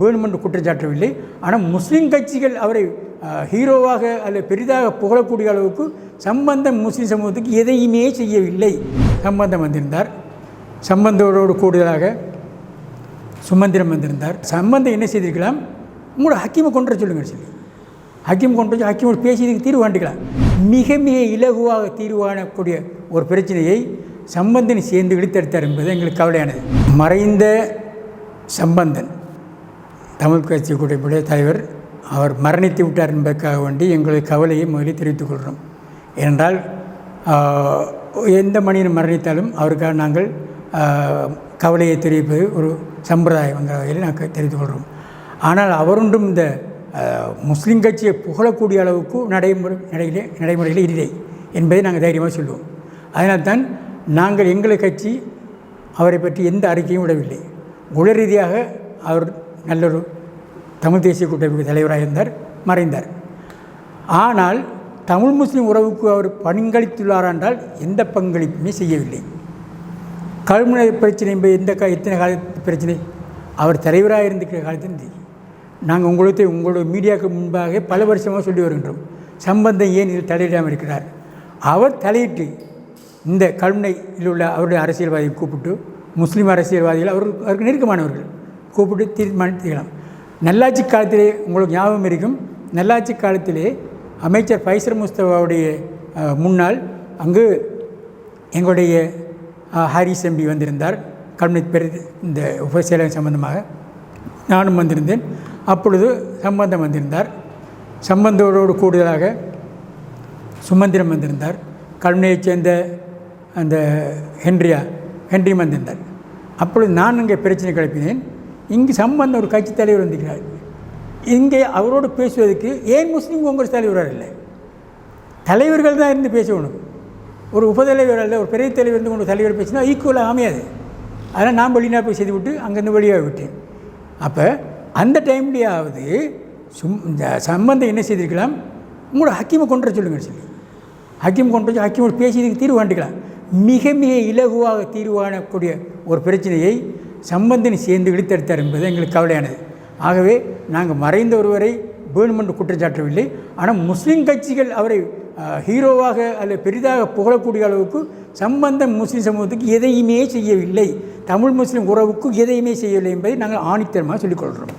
வேணுமென்று குற்றச்சாட்டவில்லை ஆனால் முஸ்லீம் கட்சிகள் அவரை ஹீரோவாக அல்லது பெரிதாக புகழக்கூடிய அளவுக்கு சம்பந்தம் முஸ்லீம் சமூகத்துக்கு எதையுமே செய்யவில்லை. சம்பந்தம் வந்திருந்தார். சம்பந்தோடு கூடுதலாக சுமந்திரம் வந்திருந்தார். சம்பந்தம் என்ன செய்திருக்கலாம்? உங்களோட ஹக்கீமை கொண்டு வர சொல்லுங்கள் சொல்லி. ஹக்கீம் கொண்டு வச்சு ஹக்கீமோடு பேசியதுக்கு தீர்வு காண்டிக்கலாம் மிக மிக இலகுவாக தீர்வு காணக்கூடிய ஒரு பிரச்சனையை சம்பந்தன் சேர்ந்து இழுத்தெடுத்தார் என்பது எங்களுக்கு கவலையானது. மறைந்த சம்பந்தன். தமிழ் கட்சி கூட்டக்கூடிய தலைவர் அவர் மரணித்து விட்டார் என்பதற்காக வேண்டி எங்களுடைய கவலையை முதலில் தெரிவித்துக் கொள்கிறோம். ஏனென்றால் எந்த மனிதன் மரணித்தாலும் அவருக்காக நாங்கள் கவலையை தெரிவிப்பது ஒரு சம்பிரதாயம் என்ற வகையில் நாங்கள் தெரிவித்துக் கொள்கிறோம். ஆனால் அவருண்டும் இந்த முஸ்லீம் கட்சியை புகழக்கூடிய அளவுக்கு நடைமுறை நடையிலே நடைமுறையில் இல்லை என்பதை நாங்கள் தைரியமாக சொல்லுவோம். அதனால்தான் நாங்கள் எங்களை கட்சி அவரை பற்றி எந்த அறிக்கையும் விடவில்லை. உள ரீதியாக அவர் நல்லொரு தமிழ் தேசிய கூட்டமைப்பு தலைவராக இருந்தார் மறைந்தார். ஆனால் தமிழ் முஸ்லீம் உறவுக்கு அவர் பங்களித்துள்ளார் என்றால் எந்த பங்களிப்புமே செய்யவில்லை. கல்முனை பிரச்சனை என்பது எந்த கா எத்தனை காலத்து பிரச்சனை? அவர் தலைவராக இருந்துக்கிற காலத்தில் தெரியும் நாங்கள் உங்களுக்கு உங்களுடைய மீடியாவுக்கு முன்பாக பல வருஷமாக சொல்லி வருகின்றோம். சம்பந்தம் ஏன் இதில் தலையிடாமல் இருக்கிறார்? அவர் தலையிட்டு இந்த கல்முனையில் உள்ள அவருடைய அரசியல்வாதியை கூப்பிட்டு முஸ்லீம் அரசியல்வாதிகள் அவர் அவருக்கு நெருக்கமானவர்கள். கூப்பிட்டு தீர்மானித்துக்கலாம் நல்லாட்சி காலத்திலே உங்களுக்கு ஞாபகம் இருக்கும். நல்லாட்சி காலத்திலே அமைச்சர் ஃபைசர் முஸ்தபாவுடைய முன்னால் அங்கு எங்களுடைய அஹ், ஹாரிஸ் எம்பி வந்திருந்தார். கல்முனை பெரு இந்த உபசேலம் சம்பந்தமாக நானும் வந்திருந்தேன். அப்பொழுது சம்பந்தம் வந்திருந்தார். சம்பந்தோடு கூடுதலாக சுமந்திரம் வந்திருந்தார். கல்முனையைச் சேர்ந்த அந்த ஹென்ரியா ஹென்றி வந்திருந்தார். அப்பொழுது நான் இங்கே பிரச்சனை கிளப்பினேன். இங்கு சம்பந்தம் ஒரு கட்சி தலைவர் வந்திருக்கிறார். இங்கே அவரோடு பேசுவதற்கு ஏன் முஸ்லீம் காங்கிரஸ் தலைவராக இல்லை? தலைவர்கள் தான் இருந்து பேசணும். ஒரு உபதலைவர் அல்ல ஒரு பெரிய தலைவர் இருந்து கொண்டு தலைவர் பேசினா ஈக்குவலாக அமையாது. அதனால் நான் வெளிநாட்டு போய் செய்து விட்டு அங்கேருந்து வெளியாக விட்டேன். அப்போ அந்த டைம்லேயாவது சும் இந்த சம்பந்தம் என்ன செய்திருக்கலாம்? உங்களோட ஹக்கீமை கொண்டு வர சொல்லுங்கள் சொல்லி. ஹக்கீம் கொண்டு வச்சு ஹக்கீமோடு பேசியதுக்கு தீர்வு காண்டிக்கலாம் மிக மிக இலகுவாக தீர்வு காணக்கூடிய ஒரு பிரச்சனையை சம்பந்தனை சேர்ந்து இழுத்தெடுத்தார் என்பது எங்களுக்கு கவலையானது. ஆகவே நாங்கள் மறைந்த ஒருவரை வேணுமென்று குற்றச்சாட்டவில்லை ஆனால் முஸ்லீம் கட்சிகள் அவரை ஹீரோவாக அல்லது பெரிதாக புகழக்கூடிய அளவுக்கு சம்பந்தம் முஸ்லீம் சமூகத்துக்கு எதையுமே செய்யவில்லை. தமிழ் முஸ்லீம் உறவுக்கு எதையுமே செய்யவில்லை என்பதை நாங்கள் ஆணித்தரமாக சொல்லிக்கொள்கிறோம்